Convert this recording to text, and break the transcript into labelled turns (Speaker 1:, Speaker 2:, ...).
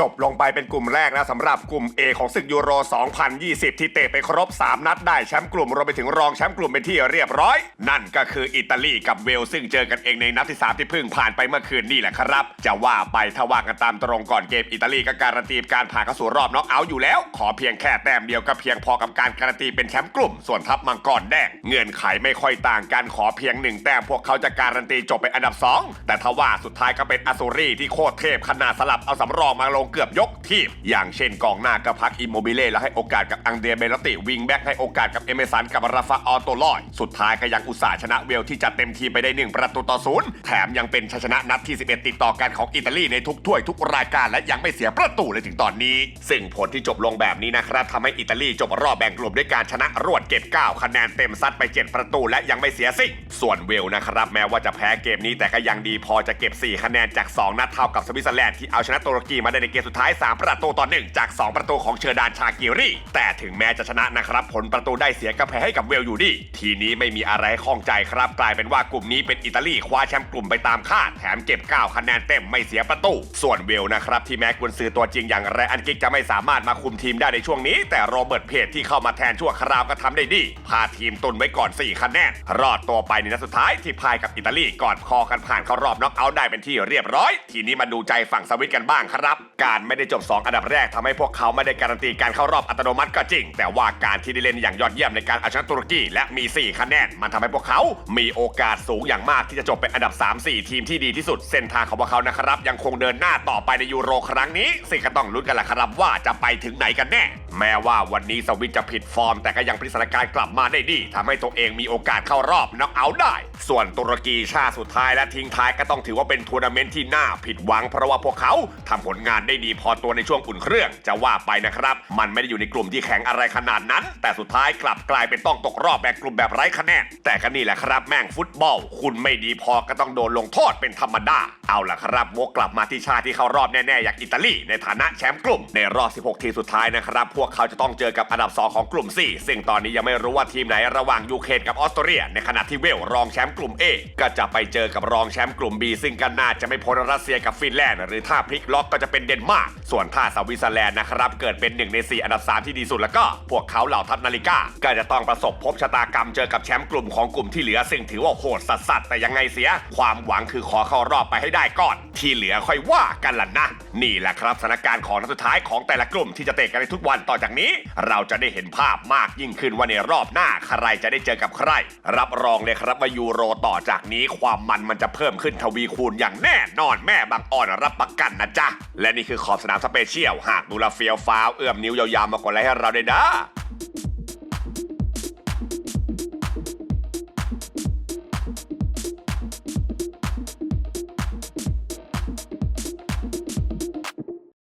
Speaker 1: จบลงไปเป็นกลุ่มแรกนะสำหรับกลุ่ม A ของศึกยูโร 2020 ที่เตะไปครบ 3 นัดได้แชมป์กลุ่มรวมไปถึงรองแชมป์กลุ่มเป็นที่เรียบร้อย นั่นก็คืออิตาลีกับเวลซึ่งเจอกันเองในนัดที่ 3 ที่เพิ่งผ่านไปเมื่อคืนนี่แหละครับ จะว่าไปถ้าว่ากันตามตรงก่อนเกมอิตาลีก็การันตีการผ่านเข้าสู่รอบน็อกเอาท์อยู่แล้ว ขอเพียงแค่แต้มเดียวก็เพียงพอกับการการันตีเป็นแชมป์กลุ่ม ส่วนทัพมังกรแดงเงื่อนไขไม่ค่อยต่างกันขอเพียงหนึ่งแต้มพวกเขาจะการันตีจบเป็นอันดับสองแต่ทว่าสุดท้ายก็เป็นอสูรีที่โคตรเทพขนาดสลับเอาสำรองมาลงเกือบยกทีม อย่างเช่นกองหน้าก็พักอิมโมบิเล่แล้วให้โอกาสกับอังเดรียเบลติวิงแบ็กให้โอกาสกับเอเมสันกับราฟาออโตลอยสุดท้ายก็ยังอุตส่าห์ชนะเวลที่จะเต็มทีมไปได้หนึ่งประตูต่อศูนย์แถมยังเป็นชัยชนะนัดที่ 11 ติดต่อกันของอิตาลีในทุกถ้วยทุกรายการและยังไม่เสียประตูเลยถึงตอนนี้ซึ่งผลที่จบลงแบบนี้นะครับทำให้อิตาลีจบรอบแบ่งกลุ่มด้วยการชนะรวดเก็บ9คะแนนเต็มซัดไป 7 ประตูและยังไม่เสียสิ่งส่วนเวลนะครับแม้ว่าจะแพ้เกมนี้แต่ก็ยังดีพอจะเก็บ 4 คะแนนจาก 2 นัดเท่ากับสวิตเซอร์แลนด์ที่เอาชนะตุรกีมาได้ในเกมสุดท้าย 3 ประตูต่อ 1 จาก 2 ประตูของเชอร์ดานชาเกิรีแต่ถึงแม้จะชนะนะครับ ผลประตูได้เสียก็แพ้ให้กับเวลอยู่ดี ทีนี้ไม่มีอะไรให้ข้องใจครับ กลายเป็นว่ากลุ่มนี้เป็นอิตาลีคว้าแชมป์กลุ่มไปตามคาดแถมเก็บ 9 คะแนนเต็มไม่เสียประตู ส่วนเวลนะครับที่แม้กุนซือตัวจริงอย่างไรอันกิกจะไม่สามารถมาคุมทีมได้ในช่วงนี้ แต่โรเบิร์ตเพจที่เข้ามาแทนชั่วคราวก็ทำได้ดีพาทีมตุนไว้ก่อน 4 คะแนนรอดตัวไปในนัดสุดท้ายที่พายกับอิตาลีกอนคอกันผ่านเข้ารอบน็อกเอาท์ได้เป็นที่เรียบร้อย ทีนี้มาดูใจฝั่งสวิตกันบ้างครับการไม่ได้จบ 2 อันดับแรกทำให้พวกเขาไม่ได้การันตีการเข้ารอบอัตโนมัติก็จริง แต่ว่าการที่ได้เล่นอย่างยอดเยี่ยมในการเอาชนะตุรกีและมี 4 คะแนน มันทำให้พวกเขา มีโอกาสสูงอย่างมากที่จะจบเป็นอันดับ 3-4 ทีมที่ดีที่สุด เส้นทางของพวกเขานะครับยังคงเดินหน้าต่อไปในยูโรครั้งนี้สิ่งก็ต้องลุ้นกันแหละครับว่าจะไปถึงไหนกันแน่ แม้ว่าวันนี้สวิตจะผิดฟอร์ม แต่ก็ยังพลิกสถานการณ์กลับมาได้ดีทำให้ตัวเองมีโอกาสเข้ารอบน็อกเอาท์ได้ ส่วนตุรกีชาติสุดท้ายและทิ้งท้ายก็ต้องถือว่าเป็นทัวร์นาเมนต์ที่น่าผิดหวัง เพราะว่าพวกเขาทำผลงานได้ดีพอตัวในช่วงอุ่นเครื่อง จะว่าไปนะครับ มันไม่ได้อยู่ในกลุ่มที่แข็งอะไรขนาดนั้น แต่สุดท้ายกลับกลายเป็นต้องตกรอบแบ่งกลุ่มแบบไร้คะแนนแต่ก็นี่แหละครับ แม่งฟุตบอล คุณไม่ดีพอก็ต้องโดนลงโทษเป็นธรรมดาเอาล่ะครับวกกลับมาที่ชาติที่เข้ารอบแน่ๆอย่างอิตาลีในฐานะแชมป์กลุ่มในรอบ 16 ทีมสุดท้ายนะครับพวกเขาจะต้องเจอกับอันดับ 2 ของกลุ่ม 4 ซึ่งตอนนี้ยังไม่รู้ว่าทีมไหนระหว่างยูเครนกับออสเตรเลีย ในขณะที่เวลรองแชมป์กลุ่ม A ก็จะไปเจอกับรองแชมป์กลุ่ม B ซึ่งก็น่าจะไม่พ้นรัสเซียกับฟินแลนด์หรือถ้าพลิกล็อกก็จะเป็นเดนมาร์กส่วนถ้าสวิตเซอร์แลนด์นะครับเกิดเป็นหนึ่งใน4 อันดับ 3 ที่ดีสุดแล้วก็ พวกเขาเหล่าทัพนาฬิกาก็จะต้องประสบพบชะตากรรมเจอกับแชมป์กลุ่มของกลุ่มที่เหลือซึ่งถือว่าโหดสัสสัสแต่ยังไงเสีย ความหวังคือขอเข้ารอบไปให้ได้ก่อน ที่เหลือค่อยว่ากันล่ะนะนี่แหละครับสถานการณ์ของนัดสุดท้ายของแต่ละกลุ่มที่จะเตะกันในทุกวันต่อจากนี้เราจะได้เห็นภาพมากยิ่งขึ้นว่าในรอบหน้าใครจะได้เจอกับใคร รับรองเลยครับว่ายูโรต่อจากนี้ความมันมันจะเพิ่มขึ้นทวีคูณอย่างแน่นอนแม่บางอ่อนรับประกันนะจ๊ะ และนี่คือขอบสนามสเปเชียล หากดูแลเฟียวฟ้าวเอื้อมนิ้วยาวๆมากดไลค์ให้เราด้วยนะ